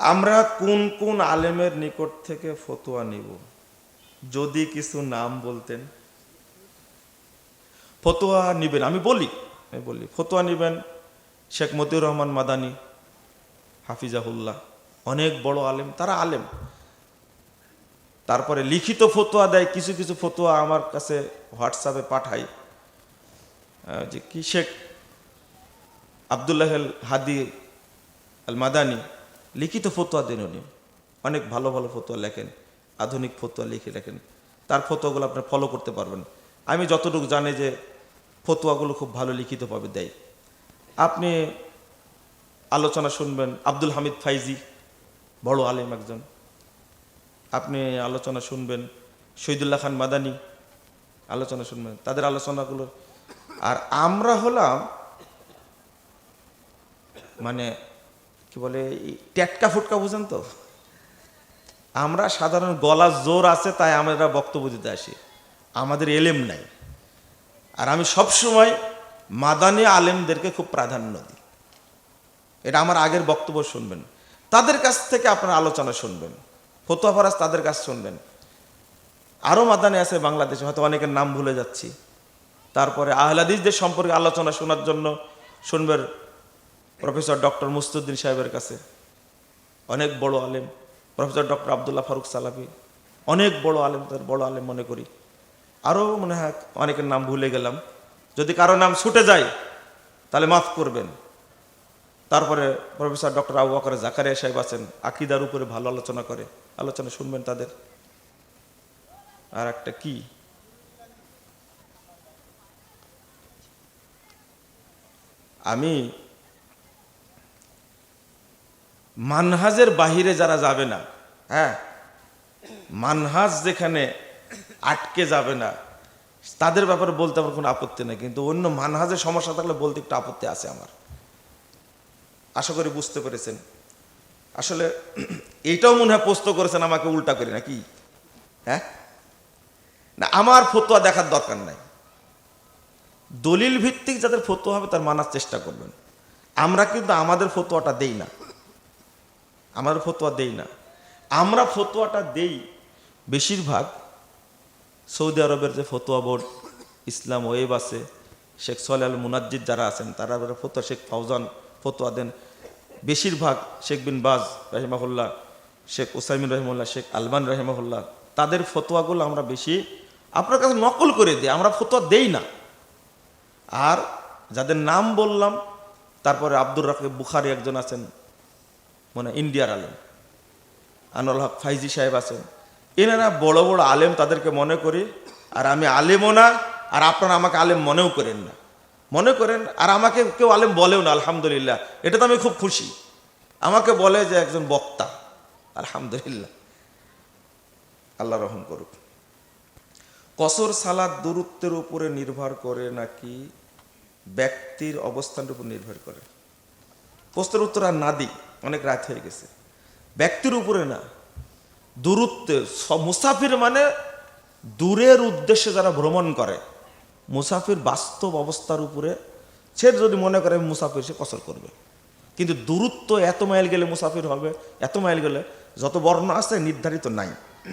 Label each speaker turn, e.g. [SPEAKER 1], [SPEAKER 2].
[SPEAKER 1] আমরা কোন কোন আলেমের নিকট থেকে ফতোয়া নিব? যদি কিছু নাম বলতেন। ফতোয়া নিবেন আমি বলি আমি বলি ফতোয়া নিবেন শেখ মতিউর রহমান মাদানি হাফিজাহুল্লাহ অনেক বড় আলেম তারা আলেম। তারপরে লিখিত ফতোয়া দেয় কিছু কিছু ফতোয়া আমার কাছে হোয়াটসঅ্যাপে আহ, যে কি শেখ আবদুল্লাহ হাদি আল মাদানি লিখিত ফতোয়া দেন উনি। অনেক ভালো ভালো ফতোয়া লেখেন, আধুনিক ফতোয়া লিখে লেখেন। তার ফতোয়াগুলো আপনি ফলো করতে পারবেন। আমি যতটুকু জানি যে ফতোয়াগুলো খুব ভালো লিখিতভাবে দেয়। আপনি আলোচনা শুনবেন, আব্দুল হামিদ ফাইজি, বড় আলেম একজন। আপনি আলোচনা শুনবেন, শহীদুল্লাহ খান মাদানি, আলোচনা শুনবেন, তাদের আলোচনাগুলো। আর আমরা হলাম মানে কি বলে ট্যাটকা ফুটকা বুঝেন তো? আমরা সাধারণ গলা জোর আছে, তাই আমরা বক্তব্য দিতে আসি। আমাদের এলেম নাই। আর আমি সবসময় মাদানি আলেমদেরকে খুব প্রাধান্য দিই। এটা আমার আগের বক্তব্য শুনবেন। তাদের কাছ থেকে আপনার আলোচনা শুনবেন। ফতোয়া ফরাজ তাদের কাছ শুনবেন। আরও মাদানি আছে বাংলাদেশে, হয়তো অনেকের নাম ভুলে যাচ্ছি। তারপরে আহলাদিসদের সম্পর্কে আলোচনা শোনার জন্য শুনবেন প্রফেসর ডক্টর মুস্তুদ্দিন সাহেবের কাছে। অনেক বড় আলেম। প্রফেসর ডক্টর আবদুল্লাহ ফারুক সালাফি। অনেক বড় আলেম, তার বড় আলেম মনে করি। আরও মনে হয় অনেকের নাম ভুলে গেলাম। যদি কারও নাম ছুটে যায়, তাহলে মাফ করবেন। তারপরে প্রফেসর ডক্টর আবু বকর জাকারিয়া সাহেব আছেন, আকিদার উপরে ভালো আলোচনা করে। আলোচনা শুনবেন তাদের। আর একটা কি? আমি মানহাজের বাহিরে যারা যাবে না হ্যাঁ? মানহাজ যেখানে আটকে যাবে না, তাদের ব্যাপারে বলতে আমার কোনো আপত্তি নেই, কিন্তু অন্য মানহাজের সমস্যা থাকলে বলতে একটু আপত্তি আছে আমার। আশা করি বুঝতে পেরেছেন। আসলে এইটাও মনে হয় পোস্ত করেছেন, আমাকে উল্টা করে নাকি? হ্যাঁ? না, আমার ফতোয়া দেখার দরকার নাই। দলিল ভিত্তিক যাদের ফতোয়া হবে, তার মানার চেষ্টা করবেন। আমরা কিন্তু আমাদের ফতোয়াটা দেই না। আমাদের ফতোয়া দেই না। আমরা ফতোয়াটা দেই বেশিরভাগ সৌদি আরবের যে ফতোয়া বোর্ড, ইসলাম ওয়েব আছে, শেখ সোহেল আল মুনাজ্জিদ যারা আছেন, তারা ফতোয়া, শেখ ফাউজান ফতোয়া দেন। বেশিরভাগ শেখ বিন বাজ রহিমাহুল্লাহ, শেখ ওসাইমিন রহিমুল্লাহ শেখ আলমান রহিমাহুল্লাহ, তাদের ফতোয়াগুলো আমরা বেশি আপনার কাছে নকল করে দিই, আমরা ফতোয়া দেই না। আর যাদের নাম বললাম, তারপরে আব্দুর রাকিব বুখারি একজন আছেন মানে ইন্ডিয়ার আলেম। আনোয়ার হক ফাইজি সাহেব আছেন। এনারা বড় বড় আলেম তাদেরকে মনে করি, আর আমি আলেমও না, আর আপনারা আমাকে আলেম মনেও করেন না। মনে করেন, আর আমাকে কেউ আলেম বলেও না, আলহামদুলিল্লাহ। এটা তো আমি খুব খুশি। আমাকে বলে যে একজন বক্তা, আলহামদুলিল্লাহ। আল্লাহ রহম করুক। কসর, সালাদ, দূরত্বের উপরে নির্ভর করে নাকি ব্যক্তির অবস্থানের উপর নির্ভর করে? প্রশ্নের উত্তর আর না দিই। অনেক রাত হয়ে গেছে। ব্যক্তির উপরে না, দূরত্বে মুসাফির মানে দূরের উদ্দেশ্যে যারা ভ্রমণ করে, মুসাফির বাস্তব অবস্থার উপরে সে যদি মনে করে মুসাফির, সে কসর করবে। কিন্তু দূরত্ব এত মাইল গেলে মুসাফির হবে, এত মাইল গেলে যত বর্ণ আছে নির্ধারিত নাই।